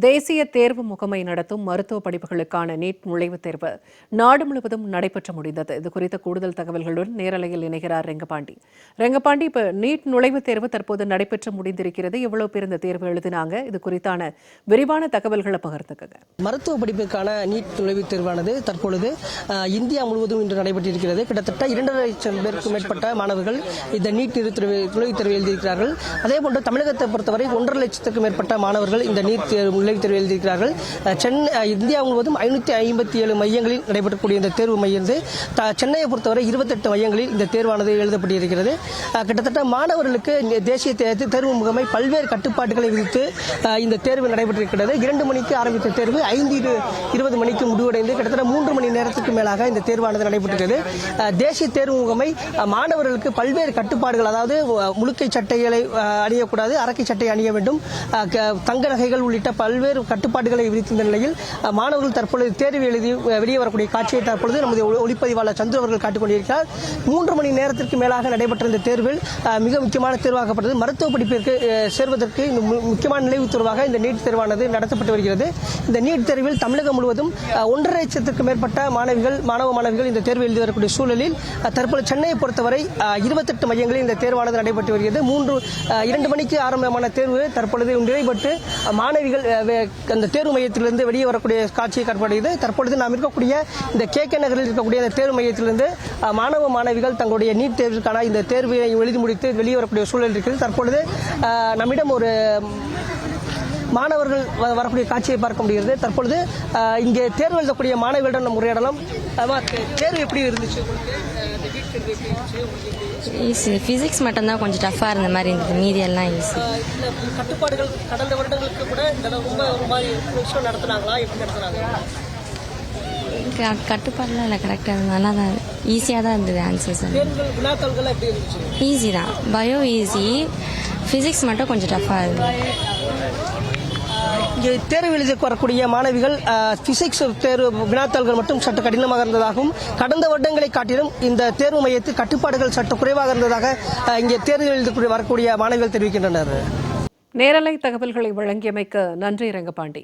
தேசிய தேர்வு முகமை நடத்தும் மருத்துவ படிப்புகளுக்கான நீட் நுழைவுத் தேர்வு நாடு முழுவதும் நடைபெற்று முடிந்தது. இது குறித்த கூடுதல் தகவல்களுடன் நேரலையில் இணைகிறார் ரெங்கபாண்டி. ரெங்கபாண்டி இப்போ நீட் நுழைவுத் தேர்வு தற்போது நடைபெற்று முடிந்திருக்கிறது. எவ்வளவு பேர் இந்த தேர்வு எழுதினாங்க? இது குறித்தான விரிவான தகவல்களை பகிர்ந்துக்கங்க. மருத்துவ படிப்புக்கான நீட் நுழைவுத் தேர்வானது தற்பொழுது இந்தியா முழுவதும் இன்று நடைபெற்றிருக்கிறது. கிட்டத்தட்ட இரண்டரை லட்சம் பேருக்கும் மேற்பட்ட மாணவர்கள் இந்த நீட் நுழைவுத் தேர்வு- நுழைவுத் தேர்வு எழுதியிருக்கிறார்கள். அதேபோன்று தமிழகத்தை பொறுத்தவரை ஒன்றரை லட்சத்துக்கும் மேற்பட்ட மாணவர்கள் இந்த நீட் தேர்வு நுழைவுத் தேர்வு எழுதியிருக்கிறார்கள். சென்னை இந்தியா முழுவதும் ஐநூற்றி ஐம்பத்தி ஏழு மையங்களில் நடைபெறக்கூடிய இந்த தேர்வு மையம் சென்னையை பொறுத்தவரை இருபத்தெட்டு மையங்களில் இந்த தேர்வானது எழுதப்பட்டிருக்கிறது. கிட்டத்தட்ட மாணவர்களுக்கு தேசிய தேர்வு முகமை பல்வேறு கட்டுப்பாடுகளை விதித்து இந்த தேர்வு நடைபெற்றிருக்கிறது. இரண்டு மணிக்கு ஆரம்பித்த தேர்வு ஐந்து இருபது மணிக்கு முடிவடைந்து கிட்டத்தட்ட மூன்று மணி நேரத்துக்கு மேலாக இந்த தேர்வானது நடைபெற்றது தேசிய தேர்வு முகமை மாணவர்களுக்கு பல்வேறு கட்டுப்பாடுகள் அதாவது முழுக்கை சட்டைகளை அணியக்கூடாது அரக்கை சட்டை அணிய வேண்டும். தங்க நகைகள் உள்ளிட்ட பல்வேறு கட்டுப்பாடுகளை விதித்திருந்த நிலையில் மாணவர்கள் தற்பொழுது தேர்வு எழுதி வெளியே வரக்கூடிய காட்சியை தற்பொழுது நமது ஒளிப்பதிவாளர் சந்திர அவர்கள் காட்டிக்கொண்டிருக்கிறார் மூன்று மணி நேரத்திற்கு மேலாக நடைபெற்ற இந்த தேர்வில் மிக முக்கியமான தேர்வாக்கப்பட்டது மருத்துவ படிப்பிற்கு சேர்வதற்கு இந்த மு- முக்கியமான நிலைவு தேர்வாக இந்த நீட் தேர்வானது நடத்தப்பட்டு வருகிறது. இந்த நீட் தேர்வில் தமிழகம் முழுவதும் ஒன்றரை லட்சத்திற்கு மேற்பட்ட மாணவிகள் மாணவ மாணவிகள் இந்த தேர்வு எழுதி வரக்கூடிய சூழலில் தற்பொழுது தற்போது சென்னையை பொறுத்தவரை இருபத்தெட்டு மையங்களில் இந்த தேர்வானது நடைபெற்று வருகிறது. மூன்று இரண்டு மணிக்கு ஆரம்பமான தேர்வு தற்பொழுது நிறைவுபட்டு மாணவிகள் அந்த தேர்வு மையத்திலிருந்து வெளியே வரக்கூடிய காட்சியை காட்டப்படுகிறது தற்பொழுது நாம் இருக்கக்கூடிய இந்த கே கே நகரில் இருக்கக்கூடிய இந்த தேர்வு மையத்திலிருந்து மாணவ மாணவிகள் தங்களுடைய நீட் தேர்விற்கான இந்த தேர்வை எழுதி முடித்து வெளியே வரக்கூடிய சூழல் இருக்கிறது. தற்பொழுது நம்மிடம் ஒரு மாணவர்கள் வரக்கூடிய காட்சியை பார்க்க முடிகிறது. தற்பொழுது இங்கே தேர்வு எழுதக்கூடிய மாணவிகளிடம் நம்ம உரையாடலாம். தேர்வு எப்படி இருந்துச்சு? ஈஸி ஃபிசிக்ஸ் மட்டும்தான் கொஞ்சம் டஃப்பாக இருந்த மாதிரி இருந்தது. மீதி எல்லாம் ஈஸி கட்டுப்பாடுகள் கடந்த வருடங்களுக்கு கூட இந்த ரொம்ப ஒரு மாதிரி நடத்துனாங்களா? எப்படி நடத்துனாங்க? கட்டுப்பாடுலாம் இல்லை கரெக்டாக இருந்தது. நல்லா தான் ஈஸியாக தான் இருந்தது ஆன்சர்ஸ் ஈஸி தான். பயோ ஈஸி ஃபிசிக்ஸ் மட்டும் கொஞ்சம் டஃப்பாக இருந்தது. இங்கே தேர்வு எழுதி வரக்கூடிய மாணவிகள் பிசிக்ஸ் தேர்வு வினாத்தாள்கள் மட்டும் சற்று கடினமாக இருந்ததாகவும் கடந்த வருடங்களை காட்டிலும் இந்த தேர்வு மையத்தில் கட்டுப்பாடுகள் சற்று குறைவாக இருந்ததாக இங்கே தேர்வு எழுதி வரக்கூடிய மாணவிகள் தெரிவிக்கின்றனர். நேரலை தகவல்களை வழங்கியமைக்கு நன்றி ரங்கபாண்டி.